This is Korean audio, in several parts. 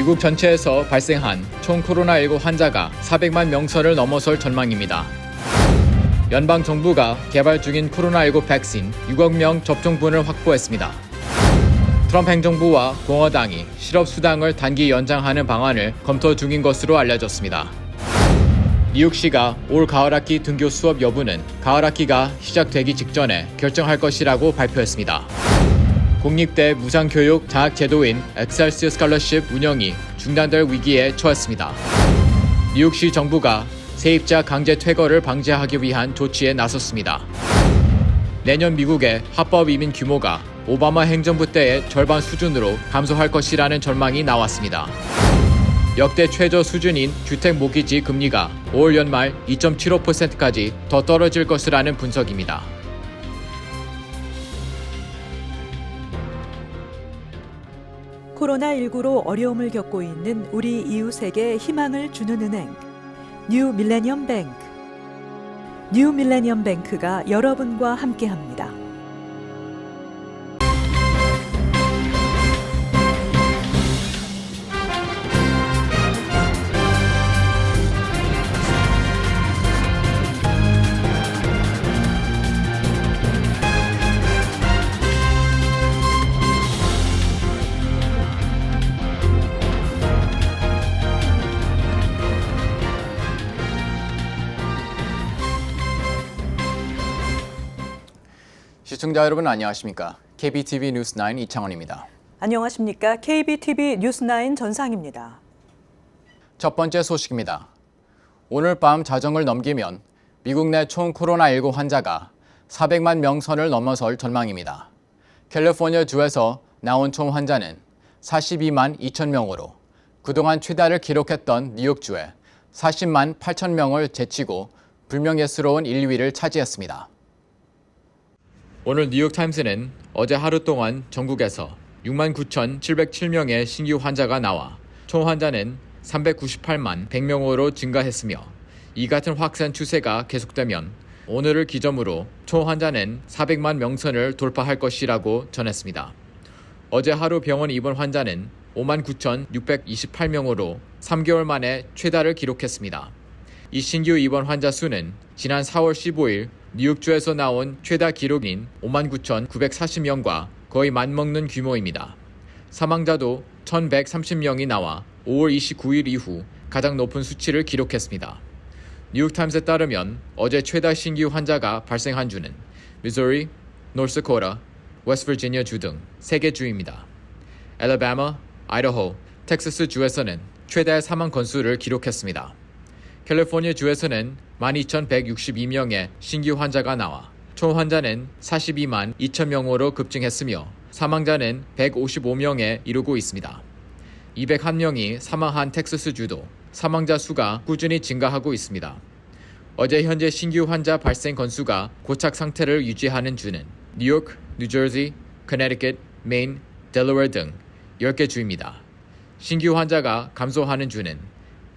미국 전체에서 발생한 총 코로나19 환자가 400만 명선을 넘어설 전망입니다. 연방 정부가 개발 중인 코로나19 백신 6억 명 접종분을 확보했습니다. 트럼프 행정부와 공화당이 실업 수당을 단기 연장하는 방안을 검토 중인 것으로 알려졌습니다. 뉴욕시가 올 가을학기 등교 수업 여부는 가을학기가 시작되기 직전에 결정할 것이라고 발표했습니다. 공립대 무상교육 장학 제도인 엑셀시어 스칼러십 운영이 중단될 위기에 처했습니다. 뉴욕시 정부가 세입자 강제 퇴거를 방지하기 위한 조치에 나섰습니다. 내년 미국의 합법 이민 규모가 오바마 행정부 때의 절반 수준으로 감소할 것이라는 전망이 나왔습니다. 역대 최저 수준인 주택 모기지 금리가 5월 연말 2.75%까지 더 떨어질 것이라는 분석입니다. 코로나19로 어려움을 겪고 있는 우리 이웃에게 희망을 주는 은행 뉴 밀레니엄 뱅크 뉴 밀레니엄 뱅크가 여러분과 함께합니다. 시청자 여러분 안녕하십니까? KBTV 뉴스 9 이창원입니다. 안녕하십니까? KBTV 뉴스9 전상입니다. 첫 번째 소식입니다. 오늘 밤 자정을 넘기면 미국 내 총 코로나19 환자가 400만 명 선을 넘어설 전망입니다. 캘리포니아 주에서 나온 총 환자는 42만 2천 명으로 그동안 최다를 기록했던 뉴욕주에 40만 8천 명을 제치고 불명예스러운 1위를 차지했습니다. 오늘 뉴욕타임스는 어제 하루 동안 전국에서 6만 9,707명의 신규 환자가 나와 총 환자는 398만 100명으로 증가했으며 이 같은 확산 추세가 계속되면 오늘을 기점으로 총 환자는 400만 명선을 돌파할 것이라고 전했습니다. 어제 하루 병원 입원 환자는 5만 9,628명으로 3개월 만에 최다를 기록했습니다. 이 신규 입원 환자 수는 지난 4월 15일 뉴욕주에서 나온 최다 기록인 59,940명과 거의 맞먹는 규모입니다. 사망자도 1,130명이 나와 5월 29일 이후 가장 높은 수치를 기록했습니다. 뉴욕타임스에 따르면 어제 최다 신규 환자가 발생한 주는 미소리, 노스코라, 웨스트버지니아 주 등 3개 주입니다. 엘라바마, 아이다호, 텍사스 주에서는 최다의 사망 건수를 기록했습니다. 캘리포니아 주에서는 12,162명의 신규 환자가 나와 총 환자는 42만 2천 명으로 급증했으며 사망자는 155명에 이르고 있습니다. 201명이 사망한 텍사스 주도 사망자 수가 꾸준히 증가하고 있습니다. 어제 현재 신규 환자 발생 건수가 고착 상태를 유지하는 주는 뉴욕, 뉴저지, 커네티켓, 메인, 델러웨어 등 10개 주입니다. 신규 환자가 감소하는 주는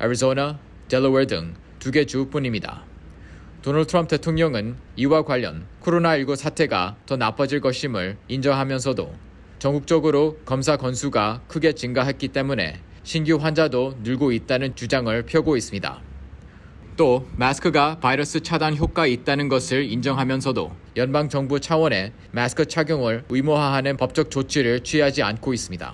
애리조나, 델러웨어 등 두 개 주뿐입니다. 도널드 트럼프 대통령은 이와 관련 코로나19 사태가 더 나빠질 것임을 인정하면서도 전국적으로 검사 건수가 크게 증가했기 때문에 신규 환자도 늘고 있다는 주장을 펴고 있습니다. 또 마스크가 바이러스 차단 효과 있다는 것을 인정하면서도 연방 정부 차원의 마스크 착용을 의무화하는 법적 조치를 취하지 않고 있습니다.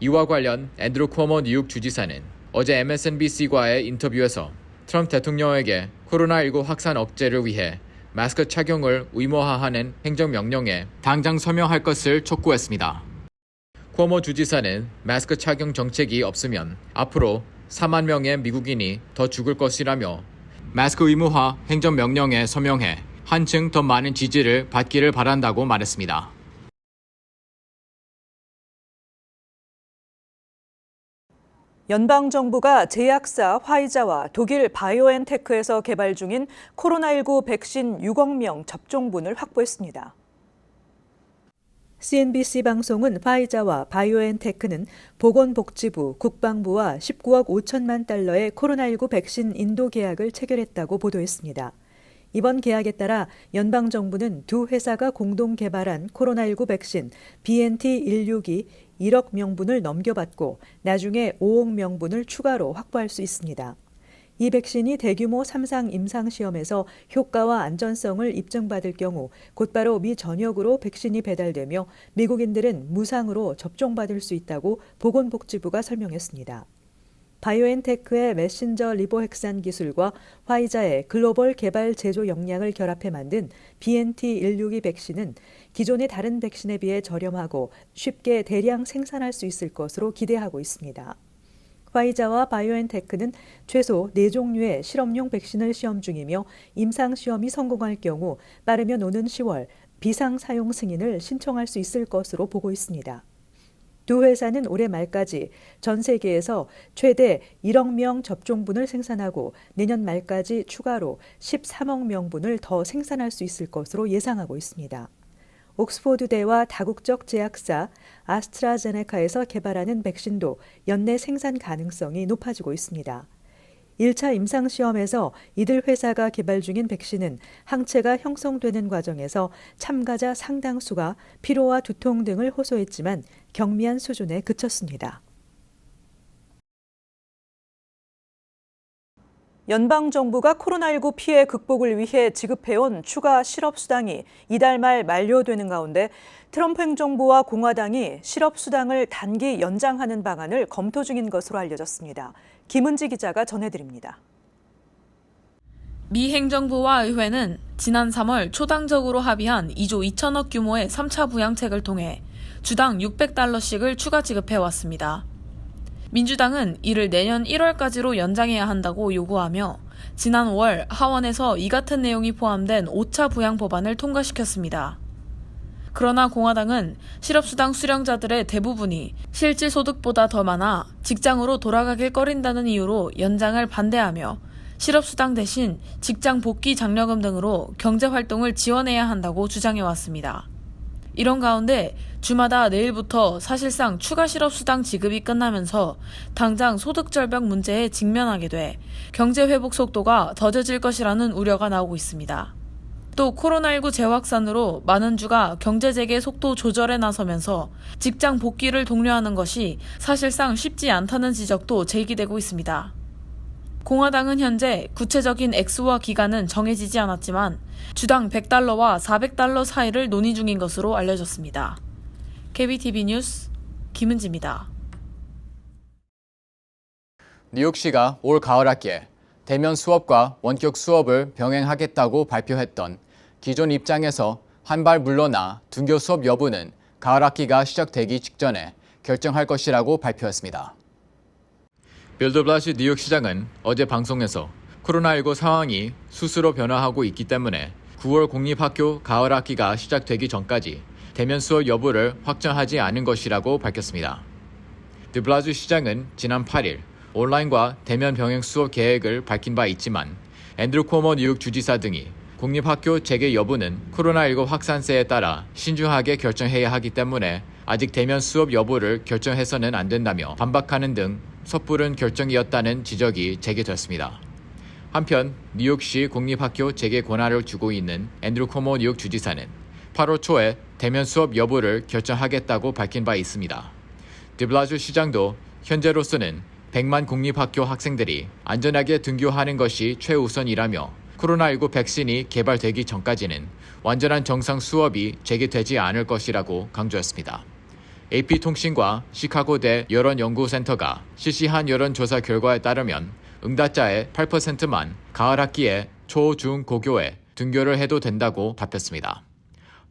이와 관련 앤드루 코모 뉴욕 주지사는 어제 MSNBC과의 인터뷰에서 트럼프 대통령에게 코로나19 확산 억제를 위해 마스크 착용을 의무화하는 행정명령에 당장 서명할 것을 촉구했습니다. 코모 주지사는 마스크 착용 정책이 없으면 앞으로 4만 명의 미국인이 더 죽을 것이라며 마스크 의무화 행정명령에 서명해 한층 더 많은 지지를 받기를 바란다고 말했습니다. 연방 정부가 제약사 화이자와 독일 바이오엔테크에서 개발 중인 코로나19 백신 6억 명 접종분을 확보했습니다. CNBC 방송은 화이자와 바이오엔테크는 보건복지부, 국방부와 19억 5천만 달러의 코로나19 백신 인도 계약을 체결했다고 보도했습니다. 이번 계약에 따라 연방 정부는 두 회사가 공동 개발한 코로나19 백신 BNT162 1억 명분을 넘겨받고 나중에 5억 명분을 추가로 확보할 수 있습니다. 이 백신이 대규모 3상 임상 시험에서 효과와 안전성을 입증받을 경우 곧바로 미 전역으로 백신이 배달되며 미국인들은 무상으로 접종받을 수 있다고 보건복지부가 설명했습니다. 바이오엔테크의 메신저 리보핵산 기술과 화이자의 글로벌 개발 제조 역량을 결합해 만든 BNT162 백신은 기존의 다른 백신에 비해 저렴하고 쉽게 대량 생산할 수 있을 것으로 기대하고 있습니다. 화이자와 바이오엔테크는 최소 4종류의 실험용 백신을 시험 중이며 임상 시험이 성공할 경우 빠르면 오는 10월 비상 사용 승인을 신청할 수 있을 것으로 보고 있습니다. 두 회사는 올해 말까지 전 세계에서 최대 1억 명 접종분을 생산하고 내년 말까지 추가로 13억 명분을 더 생산할 수 있을 것으로 예상하고 있습니다. 옥스포드대와 다국적 제약사 아스트라제네카에서 개발하는 백신도 연내 생산 가능성이 높아지고 있습니다. 1차 임상시험에서 이들 회사가 개발 중인 백신은 항체가 형성되는 과정에서 참가자 상당수가 피로와 두통 등을 호소했지만 경미한 수준에 그쳤습니다. 연방 정부가 코로나19 피해 극복을 위해 지급해온 추가 실업 수당이 이달 말 만료되는 가운데 트럼프 행정부와 공화당이 실업 수당을 단기 연장하는 방안을 검토 중인 것으로 알려졌습니다. 김은지 기자가 전해드립니다. 미 행정부와 의회는 지난 3월 초당적으로 합의한 2조 2천억 규모의 3차 부양책을 통해 주당 600달러씩을 추가 지급해 왔습니다. 민주당은 이를 내년 1월까지로 연장해야 한다고 요구하며 지난 5월 하원에서 이 같은 내용이 포함된 5차 부양 법안을 통과시켰습니다. 그러나 공화당은 실업수당 수령자들의 대부분이 실질 소득보다 더 많아 직장으로 돌아가길 꺼린다는 이유로 연장을 반대하며 실업수당 대신 직장 복귀 장려금 등으로 경제활동을 지원해야 한다고 주장해왔습니다. 이런 가운데 주마다 내일부터 사실상 추가 실업수당 지급이 끝나면서 당장 소득절벽 문제에 직면하게 돼 경제 회복 속도가 더뎌질 것이라는 우려가 나오고 있습니다. 또 코로나19 재확산으로 많은 주가 경제 재개 속도 조절에 나서면서 직장 복귀를 독려하는 것이 사실상 쉽지 않다는 지적도 제기되고 있습니다. 공화당은 현재 구체적인 액수와 기간은 정해지지 않았지만 주당 100달러와 400달러 사이를 논의 중인 것으로 알려졌습니다. KBTV 뉴스 김은지입니다. 뉴욕시가 올 가을 학기에 대면 수업과 원격 수업을 병행하겠다고 발표했던 기존 입장에서 한 발 물러나 등교 수업 여부는 가을 학기가 시작되기 직전에 결정할 것이라고 발표했습니다. 빌드블라시 뉴욕 시장은 어제 방송에서 코로나19 상황이 스스로 변화하고 있기 때문에 9월 공립학교 가을 학기가 시작되기 전까지 대면 수업 여부를 확정하지 않은 것이라고 밝혔습니다. 드블라주 시장은 지난 8일 온라인과 대면 병행 수업 계획을 밝힌 바 있지만 앤드루 코머 뉴욕 주지사 등이 공립학교 재개 여부는 코로나19 확산세에 따라 신중하게 결정해야 하기 때문에 아직 대면 수업 여부를 결정해서는 안 된다며 반박하는 등 섣부른 결정이었다는 지적이 제기됐습니다. 한편 뉴욕시 공립학교 재개 권한을 주고 있는 앤드루 코모 뉴욕 주지사는 8월 초에 대면 수업 여부를 결정하겠다고 밝힌 바 있습니다. 드블라주 시장도 현재로서는 100만 공립학교 학생들이 안전하게 등교하는 것이 최우선이라며 코로나19 백신이 개발되기 전까지는 완전한 정상 수업이 재개되지 않을 것이라고 강조했습니다. AP통신과 시카고대 여론연구센터가 실시한 여론조사 결과에 따르면 응답자의 8%만 가을 학기에 초, 중, 고교에 등교를 해도 된다고 답했습니다.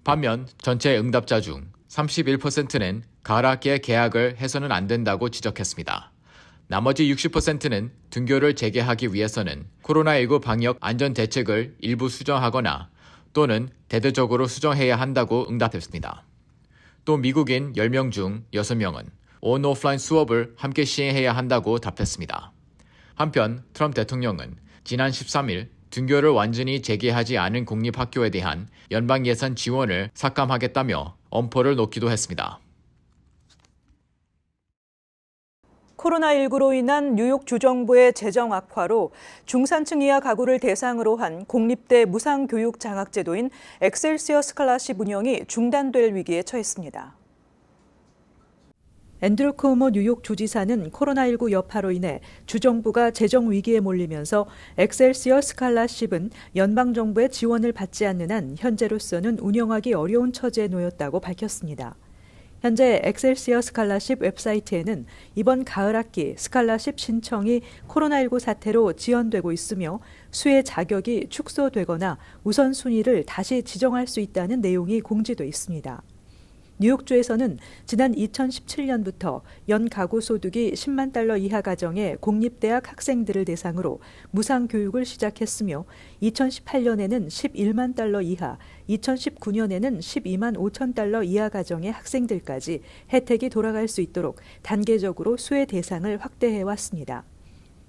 반면 전체 응답자 중 31%는 가을 학기에 계약을 해서는 안 된다고 지적했습니다. 나머지 60%는 등교를 재개하기 위해서는 코로나19 방역 안전 대책을 일부 수정하거나 또는 대대적으로 수정해야 한다고 응답했습니다. 또 미국인 10명 중 6명은 온 오프라인 수업을 함께 시행해야 한다고 답했습니다. 한편 트럼프 대통령은 지난 13일 등교를 완전히 재개하지 않은 공립학교에 대한 연방 예산 지원을 삭감하겠다며 엄포를 놓기도 했습니다. 코로나19로 인한 뉴욕 주정부의 재정 악화로 중산층 이하 가구를 대상으로 한 공립대 무상교육 장학제도인 엑셀시어 스칼라십 운영이 중단될 위기에 처했습니다. 앤드루 쿠오모 뉴욕 주지사는 코로나19 여파로 인해 주정부가 재정 위기에 몰리면서 엑셀시어 스칼라십은 연방 정부의 지원을 받지 않는 한 현재로서는 운영하기 어려운 처지에 놓였다고 밝혔습니다. 현재 엑셀시어 스칼라십 웹사이트에는 이번 가을 학기 스칼라십 신청이 코로나19 사태로 지연되고 있으며 수혜 자격이 축소되거나 우선순위를 다시 지정할 수 있다는 내용이 공지돼 있습니다. 뉴욕주에서는 지난 2017년부터 연 가구 소득이 10만 달러 이하 가정의 공립대학 학생들을 대상으로 무상 교육을 시작했으며 2018년에는 11만 달러 이하, 2019년에는 12만 5천 달러 이하 가정의 학생들까지 혜택이 돌아갈 수 있도록 단계적으로 수혜 대상을 확대해 왔습니다.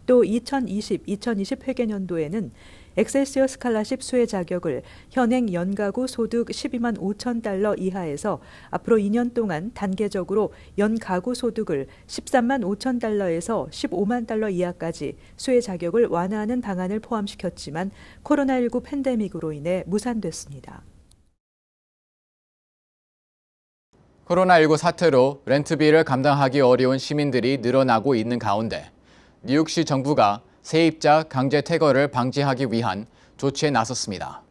또 2020-2020 회계년도에는 엑셀시어 스칼라십 수혜 자격을 현행 연가구 소득 12만 5천 달러 이하에서 앞으로 2년 동안 단계적으로 연가구 소득을 13만 5천 달러에서 15만 달러 이하까지 수혜 자격을 완화하는 방안을 포함시켰지만 코로나19 팬데믹으로 인해 무산됐습니다. 코로나19 사태로 렌트비를 감당하기 어려운 시민들이 늘어나고 있는 가운데 뉴욕시 정부가 세입자 강제 퇴거를 방지하기 위한 조치에 나섰습니다.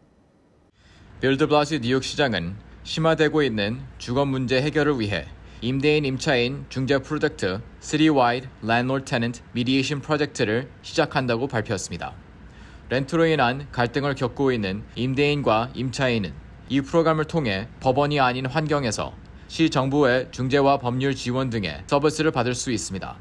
빌드 블라시 뉴욕시장은 심화되고 있는 주거 문제 해결을 위해 임대인 임차인 중재 프로젝트 3와이드 랜드로드 테넌트 미디에이션 프로젝트를 시작한다고 발표했습니다. 렌트로 인한 갈등을 겪고 있는 임대인과 임차인은 이 프로그램을 통해 법원이 아닌 환경에서 시 정부의 중재와 법률 지원 등의 서비스를 받을 수 있습니다.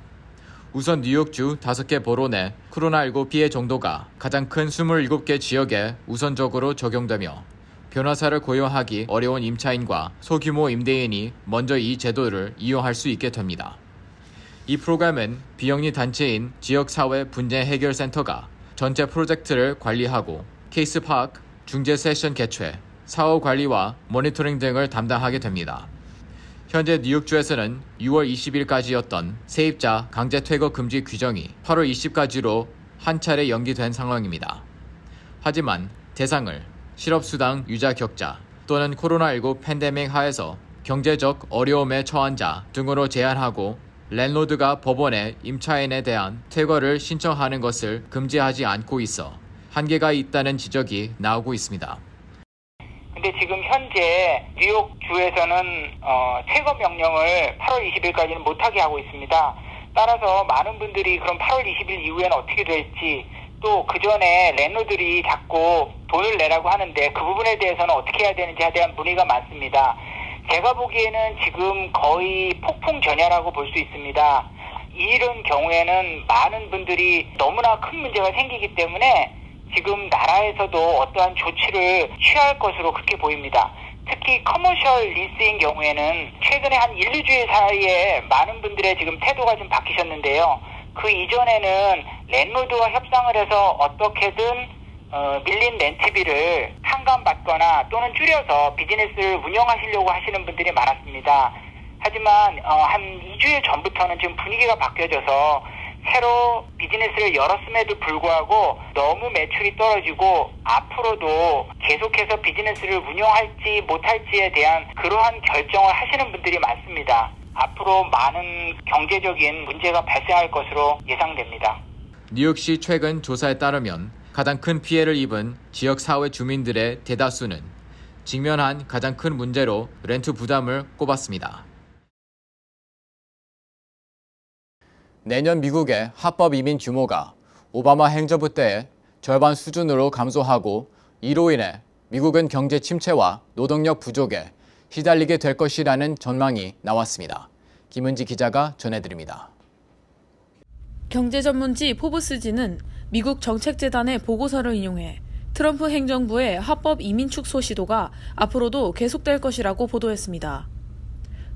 우선 뉴욕주 5개 보로 내 코로나19 피해 정도가 가장 큰 27개 지역에 우선적으로 적용되며 변호사를 고용하기 어려운 임차인과 소규모 임대인이 먼저 이 제도를 이용할 수 있게 됩니다. 이 프로그램은 비영리 단체인 지역사회 분쟁 해결센터가 전체 프로젝트를 관리하고 케이스 파악, 중재 세션 개최, 사후 관리와 모니터링 등을 담당하게 됩니다. 현재 뉴욕주에서는 6월 20일까지였던 세입자 강제 퇴거 금지 규정이 8월 20까지로 한 차례 연기된 상황입니다. 하지만 대상을 실업수당 유자 격자 또는 코로나19 팬데믹 하에서 경제적 어려움에 처한 자 등으로 제한하고 랜로드가 법원에 임차인에 대한 퇴거를 신청하는 것을 금지하지 않고 있어 한계가 있다는 지적이 나오고 있습니다. 근데 지금 현재 뉴욕 주에서는 어, 퇴거 명령을 8월 20일까지는 못하게 하고 있습니다. 따라서 많은 분들이 그럼 8월 20일 이후에는 어떻게 될지 또 그 전에 랜로들이 자꾸 돈을 내라고 하는데 그 부분에 대해서는 어떻게 해야 되는지에 대한 문의가 많습니다. 제가 보기에는 지금 거의 폭풍 전야라고 볼 수 있습니다. 이런 경우에는 많은 분들이 너무나 큰 문제가 생기기 때문에 지금 나라에서도 어떠한 조치를 취할 것으로 그렇게 보입니다. 특히 커머셜 리스인 경우에는 최근에 한 1, 2주일 사이에 많은 분들의 지금 태도가 좀 바뀌셨는데요. 그 이전에는 랜로드와 협상을 해서 어떻게든 어, 밀린 렌트비를 상감받거나 또는 줄여서 비즈니스를 운영하시려고 하시는 분들이 많았습니다. 하지만 어, 한 2주일 전부터는 지금 분위기가 바뀌어져서 새로 비즈니스를 열었음에도 불구하고 너무 매출이 떨어지고 앞으로도 계속해서 비즈니스를 운영할지 못할지에 대한 그러한 결정을 하시는 분들이 많습니다. 앞으로 많은 경제적인 문제가 발생할 것으로 예상됩니다. 뉴욕시 최근 조사에 따르면 가장 큰 피해를 입은 지역 사회 주민들의 대다수는 직면한 가장 큰 문제로 렌트 부담을 꼽았습니다. 내년 미국의 합법 이민 규모가 오바마 행정부 때의 절반 수준으로 감소하고 이로 인해 미국은 경제 침체와 노동력 부족에 시달리게 될 것이라는 전망이 나왔습니다. 김은지 기자가 전해드립니다. 경제 전문지 포브스지는 미국 정책재단의 보고서를 인용해 트럼프 행정부의 합법 이민 축소 시도가 앞으로도 계속될 것이라고 보도했습니다.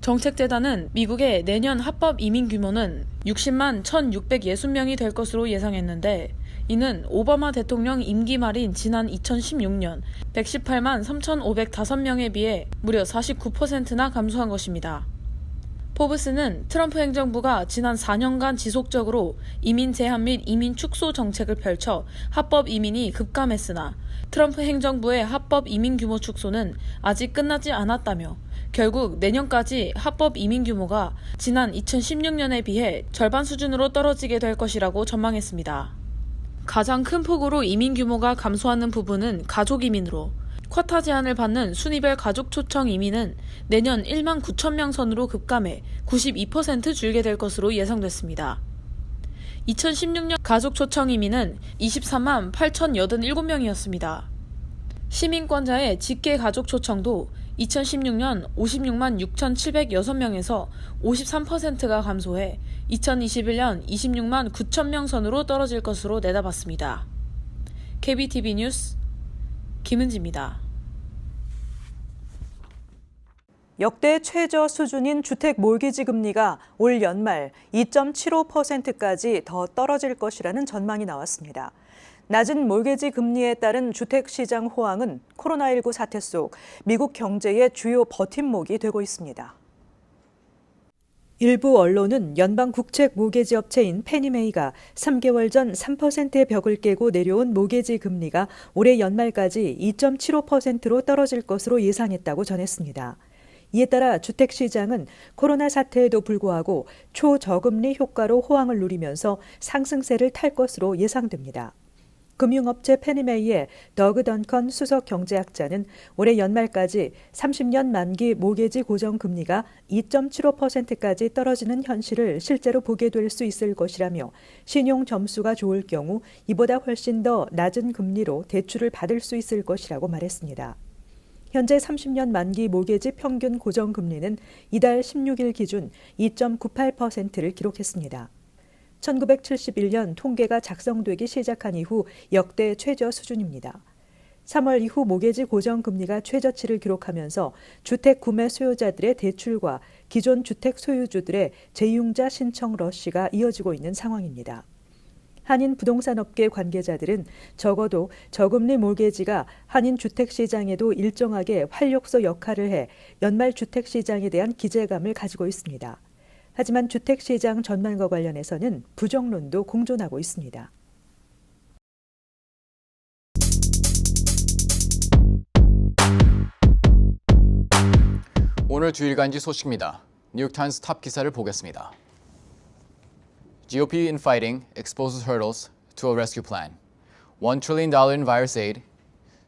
정책재단은 미국의 내년 합법 이민 규모는 60만 1,660명이 될 것으로 예상했는데 이는 오바마 대통령 임기 말인 지난 2016년 118만 3,505명에 비해 무려 49%나 감소한 것입니다. 포브스는 트럼프 행정부가 지난 4년간 지속적으로 이민 제한 및 이민 축소 정책을 펼쳐 합법 이민이 급감했으나 트럼프 행정부의 합법 이민 규모 축소는 아직 끝나지 않았다며 결국 내년까지 합법 이민 규모가 지난 2016년에 비해 절반 수준으로 떨어지게 될 것이라고 전망했습니다. 가장 큰 폭으로 이민 규모가 감소하는 부분은 가족 이민으로 쿼타 제한을 받는 순위별 가족 초청 이민은 내년 1만 9천 명 선으로 급감해 92% 줄게 될 것으로 예상됐습니다. 2016년 가족 초청 이민은 23만 8,087명이었습니다. 시민권자의 직계 가족 초청도 2016년 56만 6,706명에서 53%가 감소해 2021년 26만 9천 명 선으로 떨어질 것으로 내다봤습니다. KBTV 뉴스 김은지입니다. 역대 최저 수준인 주택 몰기지 금리가 올 연말 2.75%까지 더 떨어질 것이라는 전망이 나왔습니다. 낮은 몰개지 금리에 따른 주택 시장 호황은 코로나19 사태 속 미국 경제의 주요 버팀목이 되고 있습니다. 일부 언론은 연방 국책 모계지 업체인 페니메이가 3개월 전 3%의 벽을 깨고 내려온 모계지 금리가 올해 연말까지 2.75%로 떨어질 것으로 예상했다고 전했습니다. 이에 따라 주택 시장은 코로나 사태에도 불구하고 초저금리 효과로 호황을 누리면서 상승세를 탈 것으로 예상됩니다. 금융업체 페니메이의 더그 던컨 수석 경제학자는 올해 연말까지 30년 만기 모계지 고정 금리가 2.75%까지 떨어지는 현실을 실제로 보게 될 수 있을 것이라며 신용 점수가 좋을 경우 이보다 훨씬 더 낮은 금리로 대출을 받을 수 있을 것이라고 말했습니다. 현재 30년 만기 모계지 평균 고정금리는 이달 16일 기준 2.98%를 기록했습니다. 1971년 통계가 작성되기 시작한 이후 역대 최저 수준입니다. 3월 이후 모계지 고정금리가 최저치를 기록하면서 주택 구매 수요자들의 대출과 기존 주택 소유주들의 재융자 신청 러시가 이어지고 있는 상황입니다. 한인 부동산 업계 관계자들은 적어도 저금리 몰개지가 한인 주택 시장에도 일정하게 활력소 역할을 해 연말 주택 시장에 대한 기대감을 가지고 있습니다. 하지만 주택 시장 전망과 관련해서는 부정론도 공존하고 있습니다. 오늘 주일간지 소식입니다. 뉴욕타임스 탑 기사를 보겠습니다. GOP infighting exposes hurdles to a rescue plan. $1 trillion in virus aid.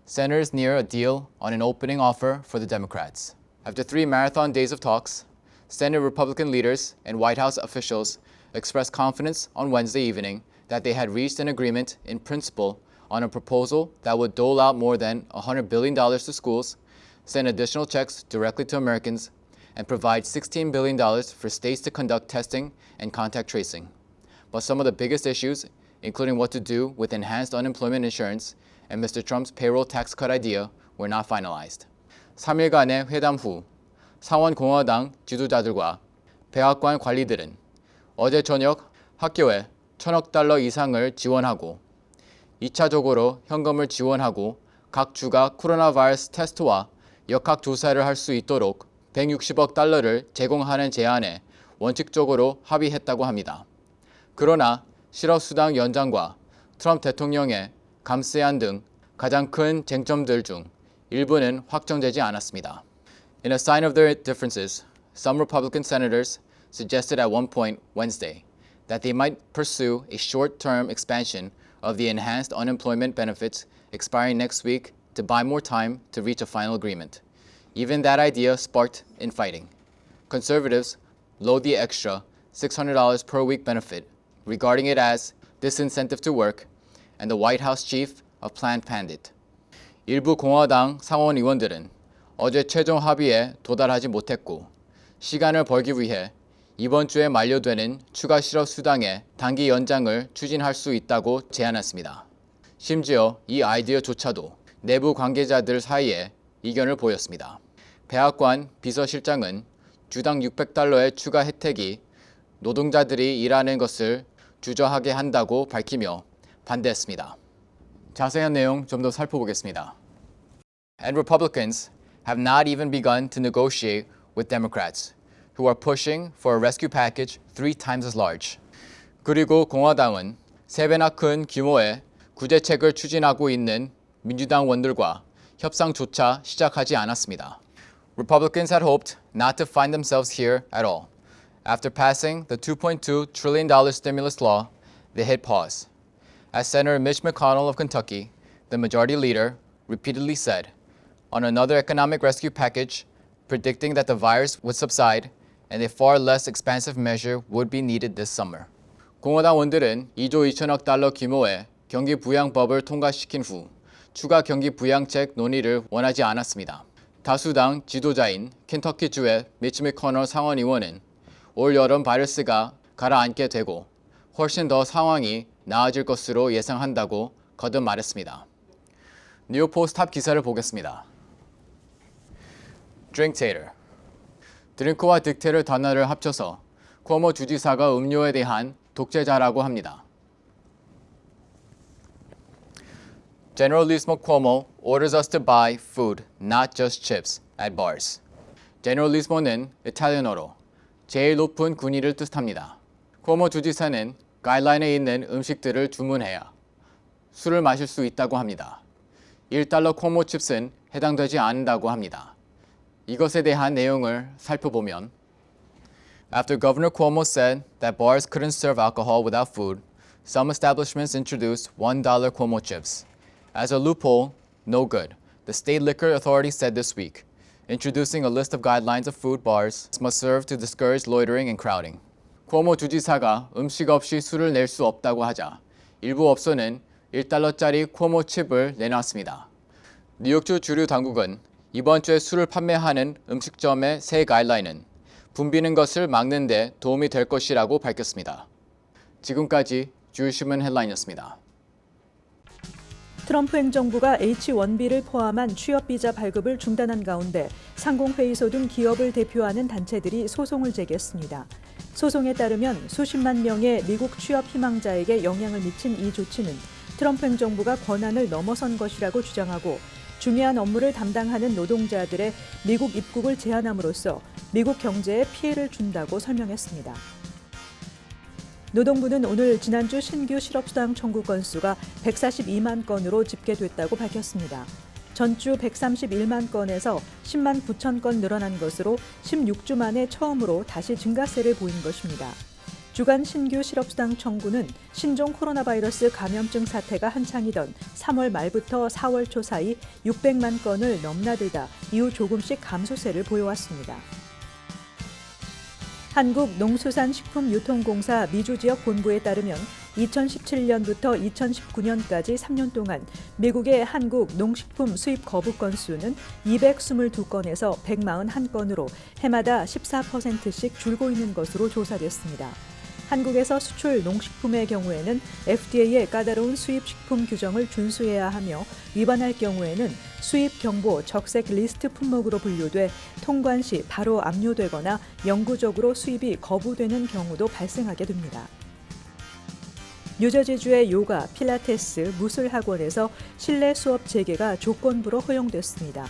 Senators near a deal on an opening offer for the Democrats. After three marathon days of talks, Senate Republican leaders and White House officials expressed confidence on Wednesday evening that they had reached an agreement in principle on a proposal that would dole out more than $100 billion to schools, send additional checks directly to Americans, and provide $16 billion for states to conduct testing and contact tracing. But some of the biggest issues, including what to do with enhanced unemployment insurance and Mr. Trump's payroll tax cut idea, were not finalized. 3일간의 회담 후 상원 공화당 지도자들과 백악관 관리들은 어제 저녁 학교에 천억 달러 이상을 지원하고 2차적으로 현금을 지원하고 각 주가 코로나 바이러스 테스트와 역학 조사를 할 수 있도록 160억 달러를 제공하는 제안에 원칙적으로 합의했다고 합니다. 그러나 실업수당 연장과 트럼프 대통령의 감세안 등 가장 큰 쟁점들 중 일부는 확정되지 않았습니다. In a sign of their differences, some Republican senators suggested at one point Wednesday that they might pursue a short term expansion of the enhanced unemployment benefits expiring next week to buy more time to reach a final agreement. Even that idea sparked infighting. Conservatives load the extra $600 per week benefit, regarding it as disincentive to work, and the White House chief of Planned Parenthood. 일부 공화당 상원 의원들은 어제 최종 합의에 도달하지 못했고 시간을 벌기 위해 이번 주에 만료되는 추가 실업 수당의 단기 연장을 추진할 수 있다고 제안했습니다. 심지어 이 아이디어조차도 내부 관계자들 사이에 이견을 보였습니다. 백악관 비서실장은 주당 600달러의 추가 혜택이 노동자들이 일하는 것을 주저하게 한다고 밝히며 반대했습니다. 자세한 내용 좀 더 살펴보겠습니다. And Republicans have not even begun to negotiate with Democrats, who are pushing for a rescue package three times as large. 그리고 공화당은 세 배나 큰 규모의 구제책을 추진하고 있는 민주당원들과 협상조차 시작하지 않았습니다. Republicans had hoped not to find themselves here at all. After passing the $2.2 trillion stimulus law, they hit pause. As Senator Mitch McConnell of Kentucky, the majority leader, repeatedly said, on another economic rescue package, predicting that the virus would subside and a far less expansive measure would be needed this summer. 공화당 원들은 2조 2천억 달러 규모의 경기 부양법을 통과시킨 후 추가 경기 부양책 논의를 원하지 않았습니다. 다수당 지도자인 켄터키주의 미치 미커널 상원 의원은 올 여름 바이러스가 가라앉게 되고 훨씬 더 상황이 나아질 것으로 예상한다고 거듭 말했습니다. 뉴욕포스트 탑 기사를 보겠습니다. 드링테이터 드링크와 딕테를 단어를 합쳐서 쿠오모 주지사가 음료에 대한 독재자라고 합니다. General Lismo Cuomo orders us to buy food, not just chips, at bars. General Lismo는 이탈리아어로 제일 높은 군의를 뜻합니다. 쿠오모 주지사는 가이드라인에 있는 음식들을 주문해야 술을 마실 수 있다고 합니다. 1달러 쿠오모 칩스는 해당되지 않는다고 합니다. 이것에 대한 내용을 살펴보면 After Governor Cuomo said that bars couldn't serve alcohol without food, some establishments introduced $1 Cuomo chips. As a loophole, no good, the state liquor authority said this week, introducing a list of guidelines of food bars must serve to discourage loitering and crowding. 쿠오모 주지사가 음식 없이 술을 낼 수 없다고 하자 일부 업소는 1달러짜리 쿠오모 칩을 내놨습니다. 뉴욕주 주류 당국은 이번 주에 술을 판매하는 음식점의 새 가이드라인은 붐비는 것을 막는 데 도움이 될 것이라고 밝혔습니다. 지금까지 주유신문 헬라인이었습니다. 트럼프 행정부가 H-1B를 포함한 취업비자 발급을 중단한 가운데 상공회의소 등 기업을 대표하는 단체들이 소송을 제기했습니다. 소송에 따르면 수십만 명의 미국 취업 희망자에게 영향을 미친 이 조치는 트럼프 행정부가 권한을 넘어선 것이라고 주장하고 중요한 업무를 담당하는 노동자들의 미국 입국을 제한함으로써 미국 경제에 피해를 준다고 설명했습니다. 노동부는 오늘 지난주 신규 실업수당 청구 건수가 142만 건으로 집계됐다고 밝혔습니다. 전주 131만 건에서 10만 9천 건 늘어난 것으로 16주 만에 처음으로 다시 증가세를 보인 것입니다. 주간 신규 실업수당 청구는 신종 코로나 바이러스 감염증 사태가 한창이던 3월 말부터 4월 초 사이 600만 건을 넘나들다 이후 조금씩 감소세를 보여왔습니다. 한국농수산식품유통공사 미주지역 본부에 따르면 2017년부터 2019년까지 3년 동안 미국의 한국 농식품 수입 거부 건수는 222건에서 141건으로 해마다 14%씩 줄고 있는 것으로 조사됐습니다. 한국에서 수출 농식품의 경우에는 FDA의 까다로운 수입 식품 규정을 준수해야 하며 위반할 경우에는 수입 경보 적색 리스트 품목으로 분류돼 통관 시 바로 압류되거나 영구적으로 수입이 거부되는 경우도 발생하게 됩니다. 뉴저지주의 요가, 필라테스, 무술 학원에서 실내 수업 재개가 조건부로 허용됐습니다.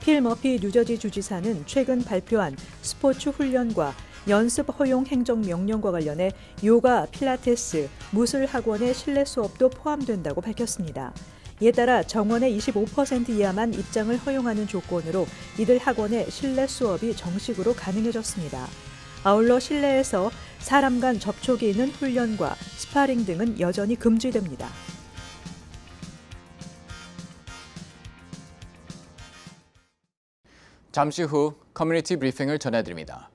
필 머피 뉴저지 주지사는 최근 발표한 스포츠 훈련과 연습 허용 행정 명령과 관련해 요가, 필라테스, 무술 학원의 실내 수업도 포함된다고 밝혔습니다. 이에 따라 정원의 25% 이하만 입장을 허용하는 조건으로 이들 학원의 실내 수업이 정식으로 가능해졌습니다. 아울러 실내에서 사람 간 접촉이 있는 훈련과 스파링 등은 여전히 금지됩니다. 잠시 후 커뮤니티 브리핑을 전해드립니다.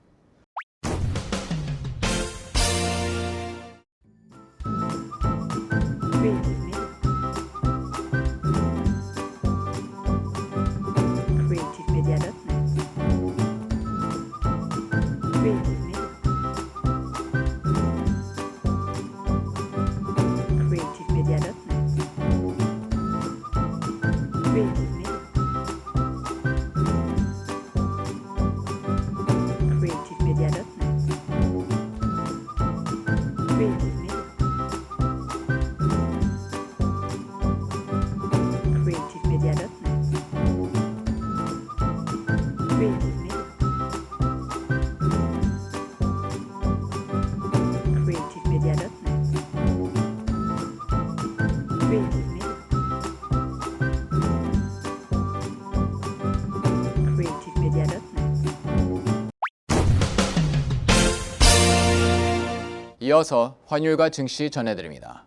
이어서 환율과 증시 전해드립니다.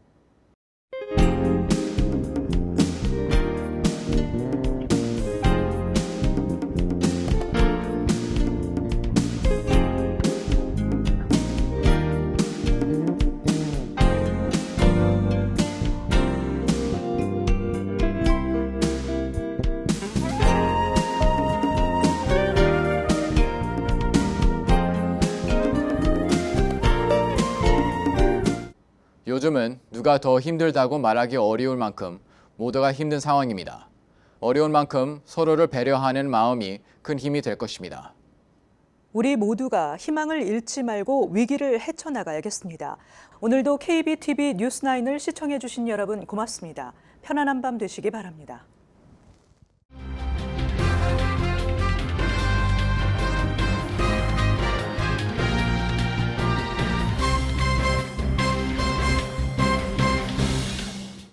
누가 더 힘들다고 말하기 어려울 만큼 모두가 힘든 상황입니다. 어려운 만큼 서로를 배려하는 마음이 큰 힘이 될 것입니다. 우리 모두가 희망을 잃지 말고 위기를 헤쳐나가야겠습니다. 오늘도 KBTV 뉴스9을 시청해주신 여러분 고맙습니다. 편안한 밤 되시기 바랍니다.